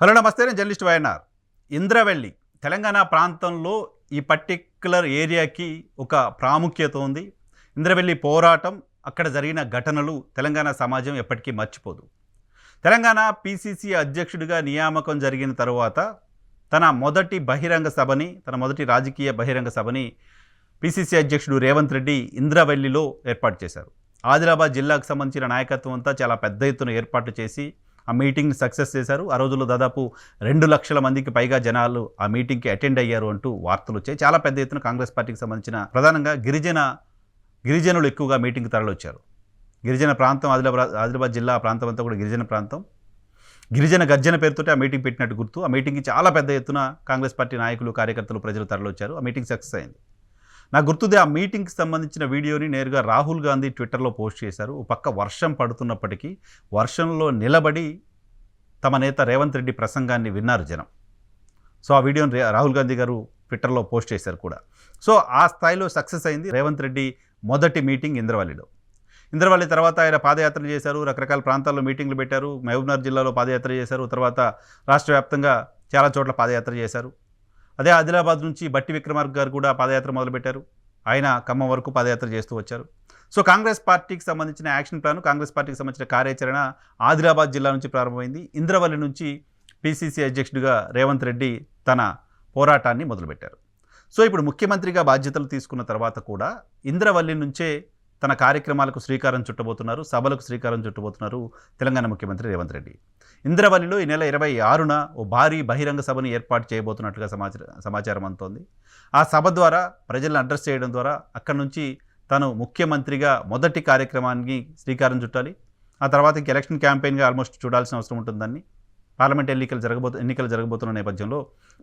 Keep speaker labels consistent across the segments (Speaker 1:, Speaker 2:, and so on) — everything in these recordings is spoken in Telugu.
Speaker 1: హలో నమస్తే నేను జర్నలిస్ట్ వైఎన్ఆర్. ఇంద్రవెల్లి తెలంగాణ ప్రాంతంలో ఈ పర్టిక్యులర్ ఏరియాకి ఒక ప్రాముఖ్యత ఉంది. ఇంద్రవెల్లి పోరాటం అక్కడ జరిగిన ఘటనలు తెలంగాణ సమాజం ఎప్పటికీ మర్చిపోదు. తెలంగాణ పిసిసి అధ్యక్షుడిగా నియామకం జరిగిన తరువాత తన మొదటి బహిరంగ సభని తన మొదటి రాజకీయ బహిరంగ సభని పిసిసి అధ్యక్షుడు రేవంత్ రెడ్డి ఇంద్రవెల్లిలో ఏర్పాటు చేశారు. ఆదిలాబాద్ జిల్లాకు సంబంధించిన నాయకత్వం అంతా చాలా పెద్ద ఎత్తున ఏర్పాటు చేసి ఆ మీటింగ్ని సక్సెస్ చేశారు. ఆ రోజుల్లో దాదాపు రెండు లక్షల మందికి పైగా జనాలు ఆ మీటింగ్కి అటెండ్ అయ్యారు అంటూ వార్తలు వచ్చాయి. చాలా పెద్ద ఎత్తున కాంగ్రెస్ పార్టీకి సంబంధించిన ప్రధానంగా గిరిజన గిరిజనులు ఎక్కువగా మీటింగ్కి తరలివచ్చారు. గిరిజన ప్రాంతం ఆదిలాబాద్ ఆదిలాబాద్ జిల్లా ప్రాంతం అంతా కూడా గిరిజన ప్రాంతం. గిరిజన గర్జన పేరుతోటి ఆ మీటింగ్ పెట్టినట్టు గుర్తు. ఆ మీటింగ్కి చాలా పెద్ద ఎత్తున కాంగ్రెస్ పార్టీ నాయకులు కార్యకర్తలు ప్రజలు తరలివచ్చారు. ఆ మీటింగ్ సక్సెస్ అయింది. నాకు గుర్తుంది ఆ మీటింగ్కి సంబంధించిన వీడియోని నేరుగా రాహుల్ గాంధీ ట్విట్టర్లో పోస్ట్ చేశారు. ఓ పక్క వర్షం పడుతున్నప్పటికీ వర్షంలో నిలబడి తమ నేత రేవంత్ రెడ్డి ప్రసంగాన్ని విన్నారు జనం. సో ఆ వీడియోని రాహుల్ గాంధీ గారు ట్విట్టర్లో పోస్ట్ చేశారు కూడా. సో ఆ స్థాయిలో సక్సెస్ అయింది రేవంత్ రెడ్డి మొదటి మీటింగ్ ఇంద్రవల్లిలో. ఇంద్రవల్లి తర్వాత ఆయన పాదయాత్రలు చేశారు రకరకాల ప్రాంతాల్లో మీటింగ్లు పెట్టారు మహబూబ్నగర్ జిల్లాలో పాదయాత్ర చేశారు తర్వాత రాష్ట్ర వ్యాప్తంగా చాలా చోట్ల పాదయాత్ర చేశారు. అదే ఆదిలాబాద్ నుంచి బట్టి విక్రమార్క గారు కూడా పాదయాత్ర మొదలుపెట్టారు. ఆయన ఖమ్మం వరకు పాదయాత్ర చేస్తూ వచ్చారు. సో కాంగ్రెస్ పార్టీకి సంబంధించిన యాక్షన్ ప్లాన్ కాంగ్రెస్ పార్టీకి సంబంధించిన కార్యాచరణ ఆదిలాబాద్ జిల్లా నుంచి ప్రారంభమైంది. ఇంద్రవల్లి నుంచి పిసిసి అధ్యక్షుడిగా రేవంత్ రెడ్డి తన పోరాటాన్ని మొదలుపెట్టారు. సో ఇప్పుడు ముఖ్యమంత్రిగా బాధ్యతలు తీసుకున్న తర్వాత కూడా ఇంద్రవల్లి నుంచే తన కార్యక్రమాలకు శ్రీకారం చుట్టబోతున్నారు సభలకు శ్రీకారం చుట్టబోతున్నారు తెలంగాణ ముఖ్యమంత్రి రేవంత్ రెడ్డి. ఇంద్రవల్లిలో ఈ నెల ఇరవై ఆరున ఓ భారీ బహిరంగ సభను ఏర్పాటు చేయబోతున్నట్టుగా సమాచారం సమాచారం అందుతోంది. ఆ సభ ద్వారా ప్రజలను అడ్రస్ చేయడం ద్వారా అక్కడి నుంచి తను ముఖ్యమంత్రిగా మొదటి కార్యక్రమానికి శ్రీకారం చుట్టాలి. ఆ తర్వాత ఇంక ఎలక్షన్ క్యాంపెయిన్గా ఆల్మోస్ట్ చూడాల్సిన అవసరం ఉంటుందని పార్లమెంట్ ఎన్నికలు జరగబో ఎన్నికలు జరగబోతున్న నేపథ్యంలో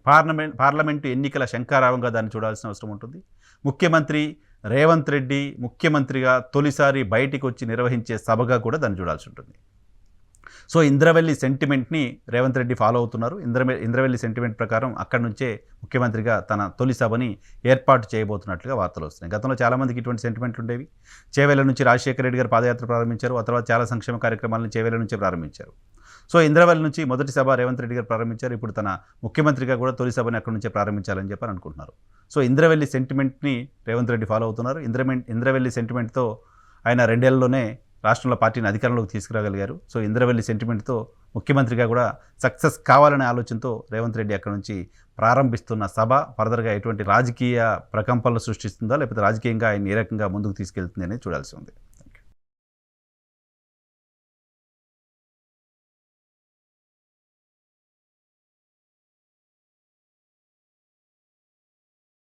Speaker 1: పార్లమెంట్ పార్లమెంటు ఎన్నికల శంకారావంగా దాన్ని చూడాల్సిన అవసరం ఉంటుంది. ముఖ్యమంత్రి రేవంత్ రెడ్డి ముఖ్యమంత్రిగా తొలిసారి బయటికి వచ్చి నిర్వహించే సభగా కూడా దాన్ని చూడాల్సి ఉంటుంది. సో ఇంద్రవెల్లి సెంటిమెంట్ని రేవంత్ రెడ్డి ఫాలో అవుతున్నారు. ఇంద్రవె ఇంద్రవెల్లి సెంటిమెంట్ ప్రకారం అక్కడి నుంచే ముఖ్యమంత్రిగా తన తొలి సభని ఏర్పాటు చేయబోతున్నట్లుగా వార్తలు వస్తున్నాయి. గతంలో చాలామందికి ఇటువంటి సెంటిమెంట్లు ఉండేవి. చేవేల నుంచి రాజశేఖర రెడ్డి గారు పాదయాత్ర ప్రారంభించారు. ఆ తర్వాత చాలా సంక్షేమ కార్యక్రమాలను చేవేల నుంచే ప్రారంభించారు. సో ఇంద్రవెల్లి నుంచి మొదటి సభ రేవంత్ రెడ్డి గారు ప్రారంభించారు. ఇప్పుడు తన ముఖ్యమంత్రిగా కూడా తొలి సభని అక్కడి నుంచే ప్రారంభించాలని చెప్పి అనుకుంటున్నారు. సో ఇంద్రవెల్లి సెంటిమెంట్ని రేవంత్ రెడ్డి ఫాలో అవుతున్నారు. ఇంద్రమెంట్ ఇంద్రవెల్లి సెంటిమెంట్తో ఆయన రెండేళ్ళలోనే రాష్ట్రంలో పార్టీని అధికారంలోకి తీసుకురాగలిగారు. సో ఇంద్రవెల్లి సెంటిమెంట్తో ముఖ్యమంత్రిగా కూడా సక్సెస్ కావాలనే ఆలోచనతో రేవంత్ రెడ్డి అక్కడ నుంచి ప్రారంభిస్తున్న సభ ఫర్దర్గా ఎటువంటి రాజకీయ ప్రకంపనలు సృష్టిస్తుందా లేకపోతే రాజకీయంగా ఆయన ఏ రకంగా ముందుకు తీసుకెళ్తుంది అనేది చూడాల్సి ఉంది.